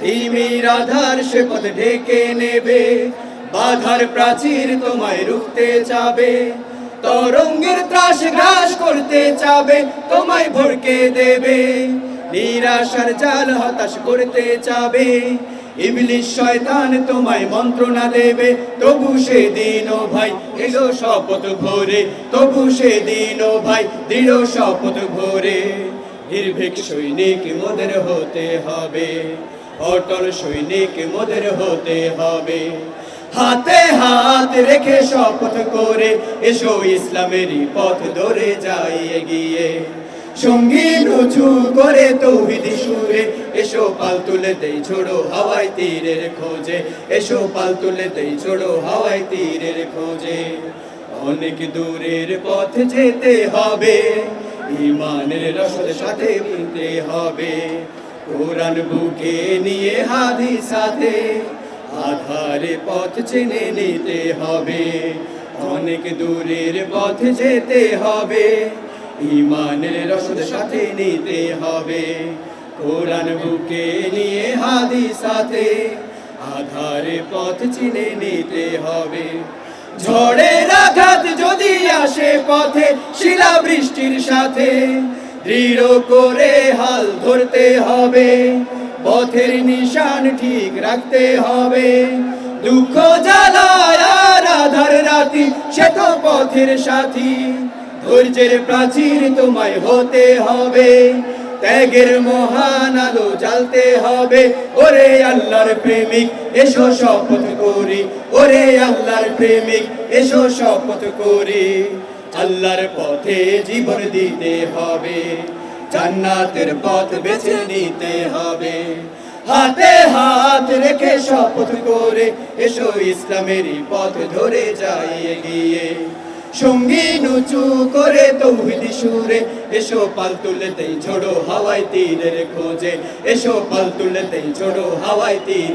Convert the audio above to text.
তিমির আধার সে পথ ঢেকে নেবে। বাধার প্রাচীর তোমায় রুখতে চাবে। তরঙ্গের ত্রাস গ্রাস করতে চাবে, তোমায় ভরকে দেবে। নিরাশার জাল হতাশ করতে চাবে। ইবলিশ শয়তান তোমায় মন্ত্রণা দেবে, তবু সে দিন ও ভাই এলো শপথ ভোরে তবু সে দিন ও ভাই দৃঢ় শপথ ভোরে নির্ভীক সৈনিক মোদের হতে হবে, অটল সৈনিক মোদের হতে হবে। হাতে হাত রেখে শপথ করে এসো ইসলামেরই পথ ধরে যাই এগিয়ে। সঙ্গী উঁচু করে তৌহিদি সুরে, এসো পাল তুলে দেই ছোড়ো হাওয়াই তীরের খোঁজে, এসো পাল তুলে দেই ছোড়ো হাওয়াই তীরের খোঁজে। অনেক দূরের পথ যেতে হবে ইমানের রসদ সাথে মিলতে হবে। কোরআন বুকে নিয়ে হাদি সাথে আধারে পথ চিনে নিতে হবে। অনেক দূরের পথ যেতে হবে। ইমানের রসদ সাথে নিতে হবে। কোরআন বুকে নিয়ে হাদি সাথে আধারে পথ চিনে নিতে হবে। ঝড়ের আসে পথে শিলা বৃষ্টির সাথে। দৃঢ় করে হাল ধরতে হবে, পথের নিশান ঠিক রাখতে হবে। দুঃখ জ্বালায় রাতি, সে তো পথের সাথী। ধৈর্যের প্রাচীর তোমায় হতে হবে। ত্যাগের মহান আলো জ্বালতে হবে। ওরে আল্লাহর প্রেমিক, এসো শপথ করি। ওরে আল্লাহর প্রেমিক, এসো শপথ করি। আল্লাহর পথে জীবন দিতে হবে। জান্নাতের পথ বেছে নিতে হবে। হাতে হাত রেখে শপথ করে এসো ইসলামেরই পথ ধরে যাই এগিয়ে সঙ্গী নুচু করে তৌহিদি সুরে, এসো পাল তুলতেই ছোড়ো হাওয়াই তীরের খোঁজে, এসো পাল তুলতেই ছোড়ো হাওয়াই তীরে